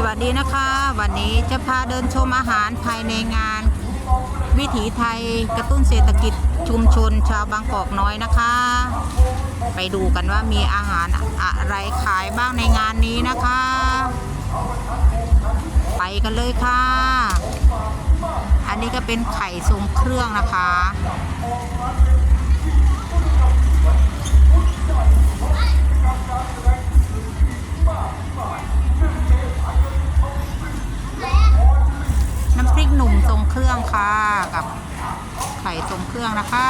สวัสดีนะคะ วันนี้จะพาเดินชมอาหารภายในงาน วิถีไทยกระตุ้นเศรษฐกิจชุมชนชาวบางกอกน้อยนะคะ ไปดูกันว่ามีอาหารอะไรขายบ้างในงานนี้นะคะ ไปกันเลยค่ะ อันนี้ก็เป็นไข่ทรงเครื่องนะคะ รงเครื่องค่ะ กับไข่ทรงเครื่องนะคะ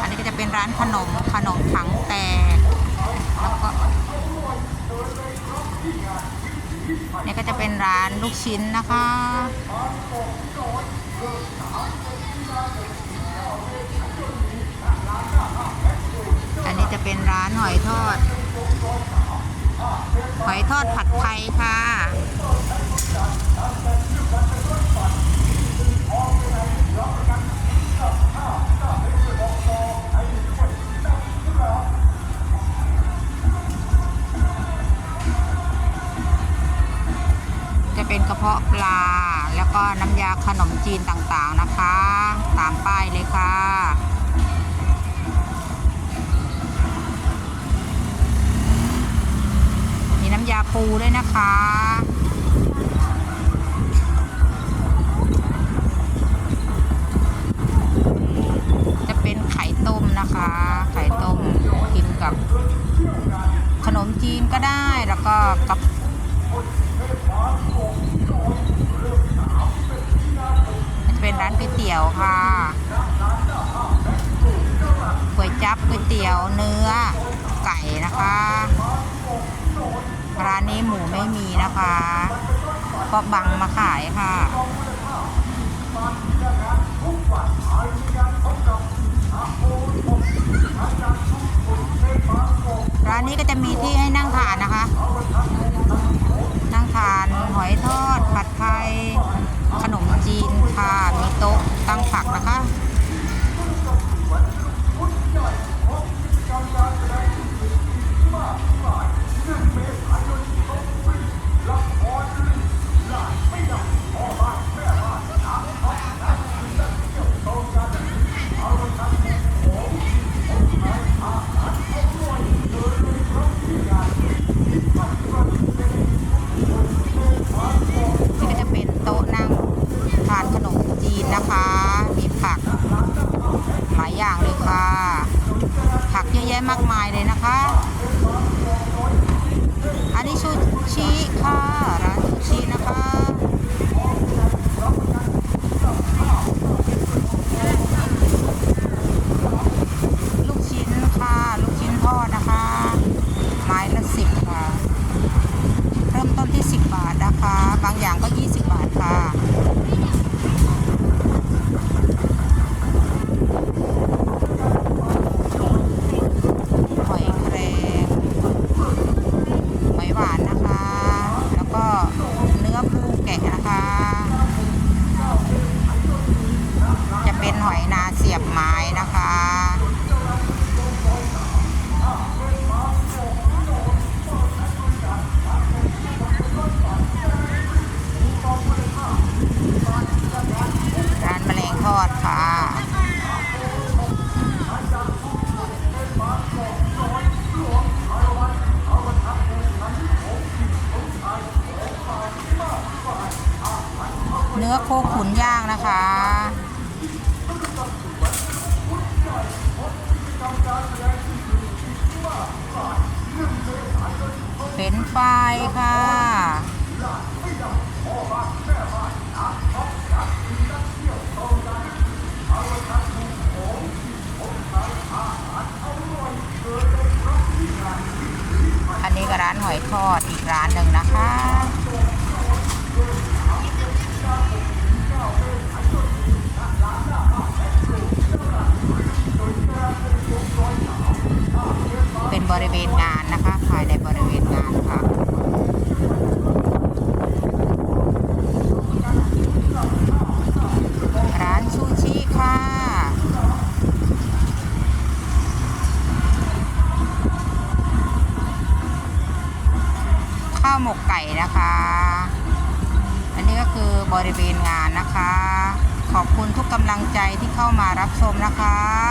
อันนี้ก็จะเป็นร้านขนมขนมถังแตกแล้วก็นี่ก็จะเป็นร้านลูกชิ้นนะคะ อันนี้จะเป็นร้านหอยทอด หอยทอดผัดไทยค่ะ แล้วก็น้ำยาขนมจีนต่างๆนะคะ ตามป้ายเลยค่ะมีน้ำยาปูด้วยนะคะจะเป็นไข่ต้มนะคะไข่ต้มกินกับขนมจีนก็ได้แล้วก็กับ ตี๋ยวค่ะก๋วยจับก๋วยเตี๋ยวเนื้อไก่นะคะร้านนี้หมูไม่มีนะคะเพราะบังมาขายค่ะร้านนี้ก็จะมีที่ให้นั่งทานนะคะ นี่ก็จะเป็นโต๊ะนั่งทานขนมจีนนะคะ มีผักหลายอย่างเลยค่ะ ผักเยอะแยะมากมายเลยนะคะ อันนี้ชูชิค่ะ ร้านชูชินะคะ เนื้อโคขุนย่างนะคะ เป็นไฟค่ะ อันนี้ก็ร้านหอยทอดอีกร้านหนึ่งนะคะ ข้าวหมกไก่นะคะ อันนี้ก็คือบริเวณงานนะคะ ขอบคุณทุกกำลังใจที่เข้ามารับชมนะคะ